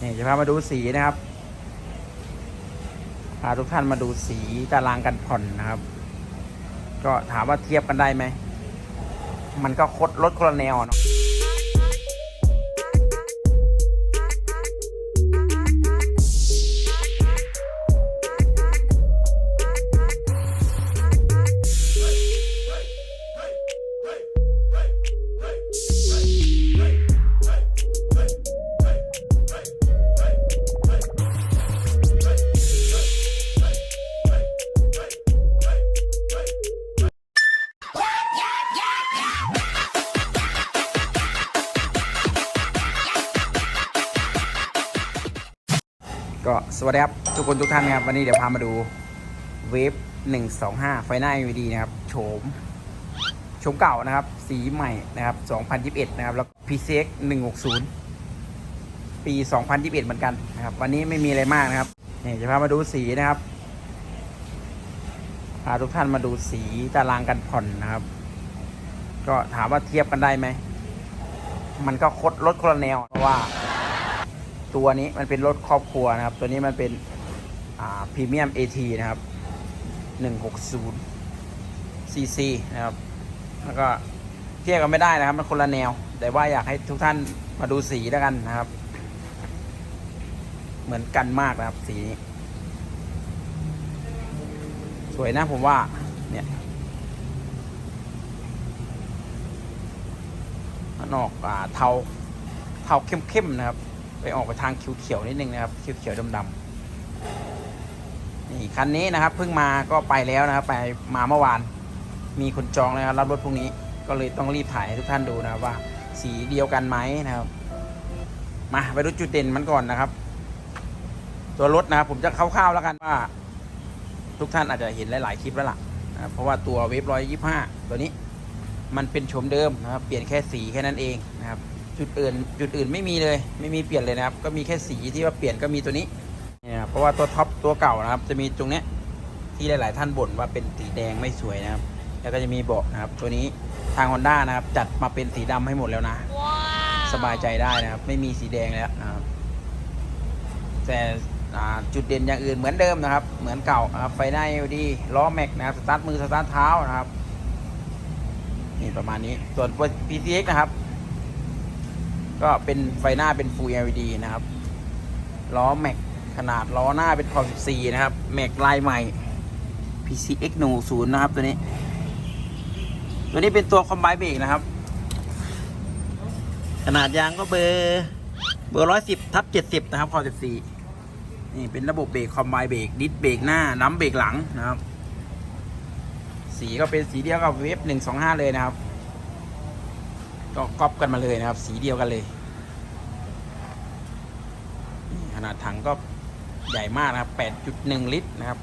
นี่จะพามาดูสีนะครับพาทุกท่านมาดูสีตารางกันผ่อนนะครับ ก็ถามว่าเทียบกันได้ไหม มันก็คดลดคนละแนวเนาะ ก็สวัสดีครับ ทุกคนทุกท่านนะครับ วันนี้เดี๋ยวพามาดูเวฟ125 ไฟหน้า LED นะครับโฉมโฉมเก่านะครับ สีใหม่นะครับ 2021 นะครับ แล้ว PCX 160 ปี 2021 เหมือนกันนะครับ วันนี้ไม่มีอะไรมากนะครับนี่จะพามาดูสีนะครับพาทุกท่านมาดูสีตารางกันผ่อนนะครับ ก็ถามว่าเทียบกันได้ไหม มันก็คดลดคนละแนวเพราะว่า ตัวนี้มันเป็นรถครอบครัวนะครับ ตัวนี้มันเป็นพรีเมียม AT นะครับ 160 cc นะครับ แล้วก็เทียบกันไม่ได้นะครับ มันคนละแนว แต่ว่าอยากให้ทุกท่านมาดูสีแล้วกันนะครับ เหมือนกันมากนะครับสีนี้ สวยนะผมว่า เนี่ยมันออกอ่าเทาเทาเข้มๆนะครับ ไปออกไปทางเขียวๆนิดนึงนะครับเขียวๆดำๆนี่คันนี้นะครับเพิ่งมาก็ไปแล้วนะครับ ไปมาเมื่อวาน มีคนจองเลยครับรับรถพรุ่งนี้ ก็เลยต้องรีบถ่ายให้ทุกท่านดูนะครับว่า สีเดียวกันไหมนะครับมาไปดูจุดเด่นมันก่อนนะครับ ตัวรถนะครับผมจะคร่าวๆแล้วกันว่า ทุกท่านอาจจะเห็นหลายๆคลิปแล้วล่ะนะเพราะว่าตัวเวฟร้อยยี่ห้าตัวนี้ มันเป็นโฉมเดิมนะครับ เปลี่ยนแค่สีแค่นั้นเองนะครับ จุดอื่น จุดอื่นไม่มีเลย ไม่มีเปลี่ยนเลยนะครับ ก็มีแค่สีที่ว่าเปลี่ยนก็มีตัวนี้เนี่ยนะครับเพราะว่าตัวท็อปตัวเก่านะครับ จะมีตรงเนี้ยที่หลาย ๆ ท่านบ่นว่าเป็นสีแดงไม่สวยนะครับ แล้วก็จะมีเบาะนะครับ ตัวนี้ทาง Honda นะครับ จัดมาเป็นสีดำให้หมดแล้วนะ สบายใจได้นะครับ ไม่มีสีแดงแล้วนะครับ แต่อ่าจุดเด่นอย่างอื่นเหมือนเดิมนะครับ เหมือนเก่านะครับ ไฟหน้า LED ล้อแม็กนะครับ สตาร์ทมือสตาร์ทเท้านะครับ นี่ประมาณนี้ ส่วน PCX นะครับ ก็เป็นไฟหน้าเป็น Full LED นะครับ ล้อแม็กขนาดล้อหน้าเป็นขอบ14 นะครับ แม็กลายใหม่ PCX 1 0นะครับตัวนี้ ตัวนี้เป็นตัวคอมไบเบรกนะครับ ขนาดยางก็เบอร์เบอร์110ทับ70นะครับขอบ14 นี่เป็นระบบเบรกคอมไบเบรกดิสเบรกหน้าน้ำเบรกหลังนะครับ สีก็เป็นสีเดียวกับเวฟ125 เลยนะครับ ก็ก๊อปกันมาเลยนะครับ สีเดียวกันเลยขนาดถังก็ใหญ่มากนะครับ 8.1 ลิตรนะครับ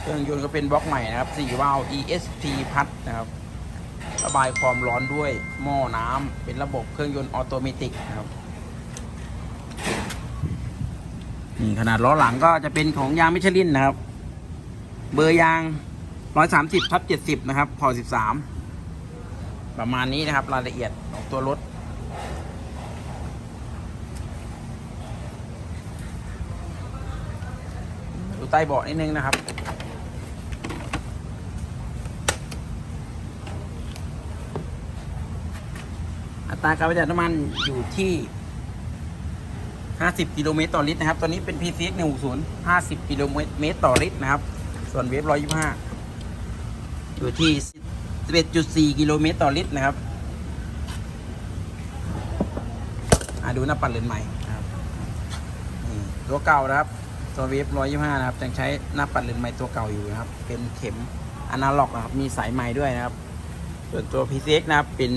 เครื่องยนต์ก็เป็นบล็อกใหม่นะครับ4วาล์ว ESP พัดนะครับ ระบายความร้อนด้วยหม้อน้ำเป็นระบบเครื่องยนต์ออโตเมติกนะครับนี่ขนาดล้อหลังก็จะเป็นของยางมิชลินนะครับ เบอร์ยาง 130ทับ70นะครับพอ13ประมาณนี้นะครับ รายละเอียดของตัวรถ ดูใต้เบาะนิดนึงนะครับ อัตราการประหยัดน้ำมันอยู่ที่50 กิโลเมตรต่อลิตรนะครับ ตัวนี้เป็น PCX 160 50 กิโลเมตรต่อลิตรนะครับ ส่วนเวฟ125 อยู่ที่ 11.4 กิโลเมตรต่อลิตรนะครับอะดูหน้าปัดเลนใหม่ครับตัวเก่านะครับ ตัวเวฟ125 นะครับยังใช้หน้าปัดเลนใหม่ตัวเก่าอยู่นะครับ เป็นเข็มอนาล็อกนะครับ มีสายใหม่ด้วยนะครับ ส่วนตัว PCX นะครับ เป็น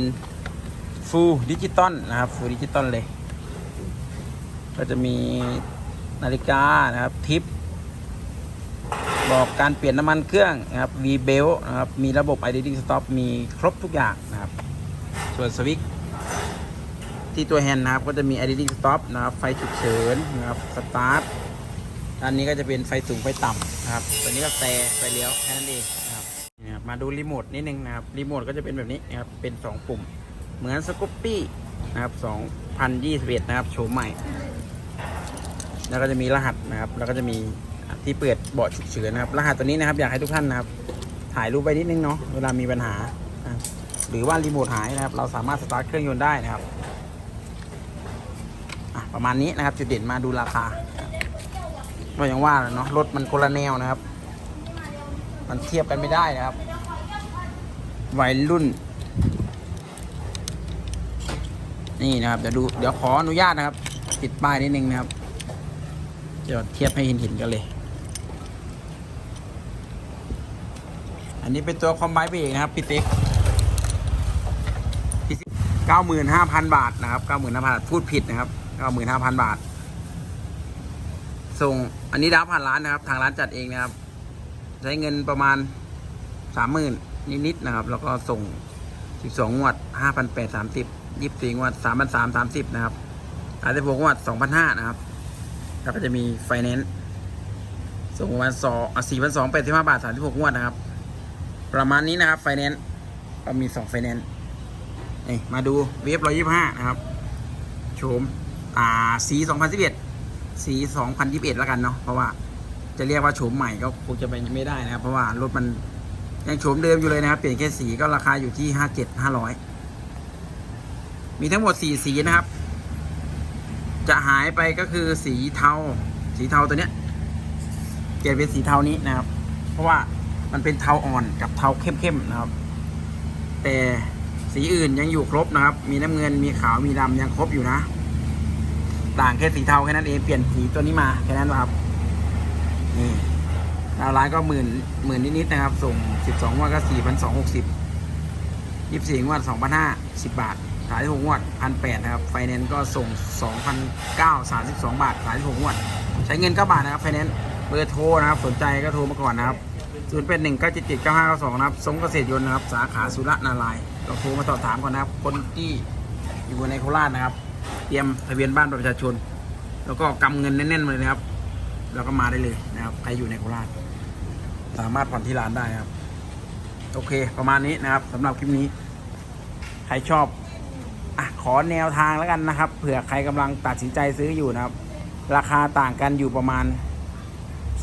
ฟูลดิจิตอลนะครับ ฟูลดิจิตอลเลย ก็จะมีนาฬิกานะครับ ทิป บอกการเปลี่ยนน้ำมันเครื่องนะครับ V belt นะครับ มีระบบ idling stop มีครบทุกอย่างนะครับ ส่วนสวิตช์ที่ตัวแฮนด์นะครับ ก็จะมี idling stop นะครับ ไฟฉุกเฉินนะครับ สตาร์ทด้านนี้ก็จะเป็นไฟสูงไฟต่ำนะครับตัวนี้ก็แต่ไฟเลี้ยวแค่นั้นเองนะครับนี่ครับมาดูรีโมทนิดนึงนะครับรีโมทก็จะเป็นแบบนี้นะครับ เป็น 2 ปุ่ม เหมือนสกูปปี้นะครับ2021 นะครับโฉมใหม่ แล้วก็จะมีรหัสนะครับ แล้วก็จะมี ที่เปิดเบาะฉุกเฉินนะครับ รหัสตัวนี้นะครับอยากให้ทุกท่านนะครับ ถ่ายรูปไปนิดนึงเนาะเวลามีปัญหา หรือว่ารีโมทหายนะครับ เราสามารถสตาร์ทเครื่องยนต์ได้นะครับประมาณนี้นะครับจุดเด่นมาดูราคาก็ย่างว่าเนาะรถมันคนละแนวนะครับ มันเทียบกันไม่ได้นะครับวัยรุ่น นี่นะครับเดี๋ยวดูเดี๋ยวขออนุญาตนะครับ ติดป้ายนิดนึงนะครับเดี๋ยวเทียบให้เห็นๆกันเลย อันนี้เป็นตัวคอมไบเบรกนะครับพี่ติ๊กเก้าหมื่นห้าพันบาทนะครับเก้าหมื่นห้าพันพูดผิดนะครับเก้าหมื่นห้าพันบาท ส่งอันนี้ดาวผ่านร้านนะครับ ทางร้านจัดเองนะครับ ใช้เงินประมาณสามหมื่นนิดๆนะครับ แล้วก็ส่งสิบสองงวดห้าพันแปดสามสิบยี่สิบสี่งวดสามพันสามสามสิบนะครับสามสิบหกงวดสองพันห้านะครับแล้วก็จะมีไฟแนนซ์ส่งประมาณสองสี่พันสองแปดสิบห้าบาทสามสิบหกงวดนะครับ ประมาณนี้นะครับไฟแนนซ์ก็มีสองไฟแนนซ์นี่มาดูเวฟร้อยยี่ห้านะครับ โฉมอ่าสีสองพันสิบเอ็ดสีสองพันยิบเอ็ดแล้วกันเนาะเพราะว่าจะเรียกว่าโฉมใหม่ก็คงจะไปไม่ได้นะครับ เพราะว่ารถมันยังโฉมเดิมอยู่เลยนะครับ เปลี่ยนแค่สีก็ราคาอยู่ที่ห้าเจ็ดห้าร้อยมีทั้งหมดสี่สีนะครับ จะหายไปก็คือสีเทา สีเทาตัวเนี้ยเปลี่ยนเป็นสีเทานี้นะครับ เพราะว่า มันเป็นเทาอ่อนกับเทาเข้มๆนะครับ แต่สีอื่นยังอยู่ครบนะครับ มีน้ำเงินมีขาวมีดำยังครบอยู่นะ ต่างแค่สีเทาแค่นั้นเองเปลี่ยนสีตัวนี้มาแค่นั้นนะครับนี่ดาวร้านก็หมื่นหมื่นนิดๆนะครับ ส่งสิบสองงวดก็สี่พันสองหกสิบยี่สิบสี่งวดสองพันห้าสิบบาทขายหกงวดพันแปดนะครับ ไฟแนนซ์ก็ส่งสองพันเก้าสามสิบสองบาทขายหกงวดใช้เงินเก้าบาทนะครับไฟแนนซ์เบอร์โทรนะครับ สนใจก็โทรมาก่อนนะครับ ศูนย์เป็นหนึ่งเก้าเจ็ดเจ็ดเก้าห้าเก้าสองนะครับสงเกษตรยนต์นะครับสาขาสุรนารายณ์เราโทรมาสอบถามก่อนนะครับ คนที่อยู่ในโคราชนะครับ เตรียมทะเบียนบ้านประชาชน แล้วก็กำเงินแน่นๆเลยนะครับ แล้วก็มาได้เลยนะครับใครอยู่ในโคราช สามารถผ่อนที่ร้านได้ครับ โอเค ประมาณนี้นะครับสำหรับคลิปนี้ ใครชอบอะขอแนวทางแล้วกันนะครับ เผื่อใครกำลังตัดสินใจซื้ออยู่นะครับ ราคาต่างกันอยู่ประมาณ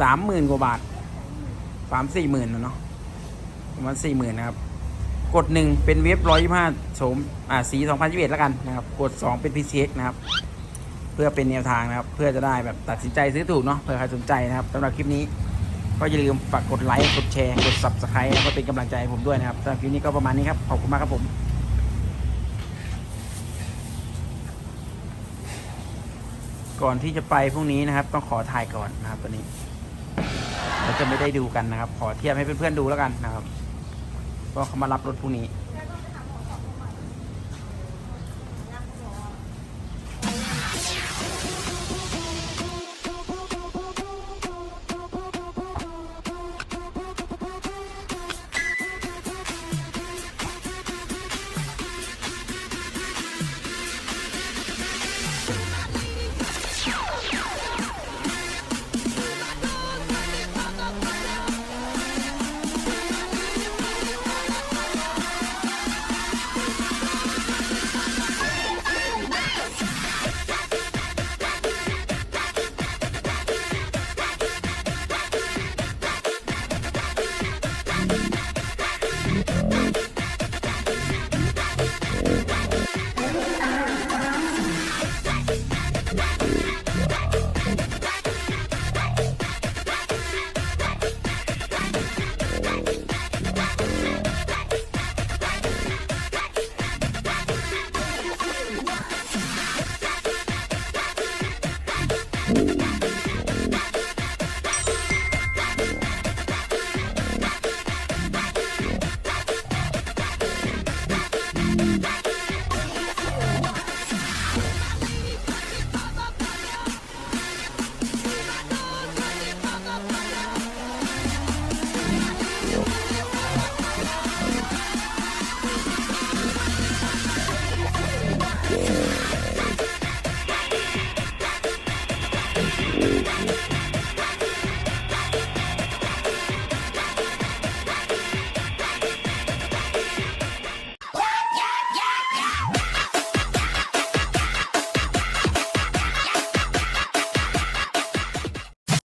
สามหมื่นกว่าบาท สามสี่หมื่นนะเนาะประมาณสี่หมื่นนะครับ กดหนึ่งเป็นเว็บร้อยยี่ห้าโฉมอ่าสีสองพันยี่สิบเอ็ดแล้วกันนะครับ กดสองเป็นพีเนะครับ เพื่อเป็นแนวทางนะครับ เพื่อจะได้แบบตัดสินใจซื้อถูกเนาะเผื่อใครสนใจนะครับสำหรับคลิปนี้ ก็อย่าลืมฝากกดไลค์กดแชร์กด subscribe แล้วก็เป็นกำลังใจให้ผมด้วยนะครับสำหรับคลิปนี้ก็ประมาณนี้ครับขอบคุณมากครับผมก่อนที่จะไปพรุ่งนี้นะครับ ต้องขอถ่ายก่อนนะครับตัวนี้ เราจะไม่ได้ดูกันนะครับ ขอเทียบให้เพื่อนๆดูแล้วกันนะครับ ก็เขามารับรถพรุ่งนี้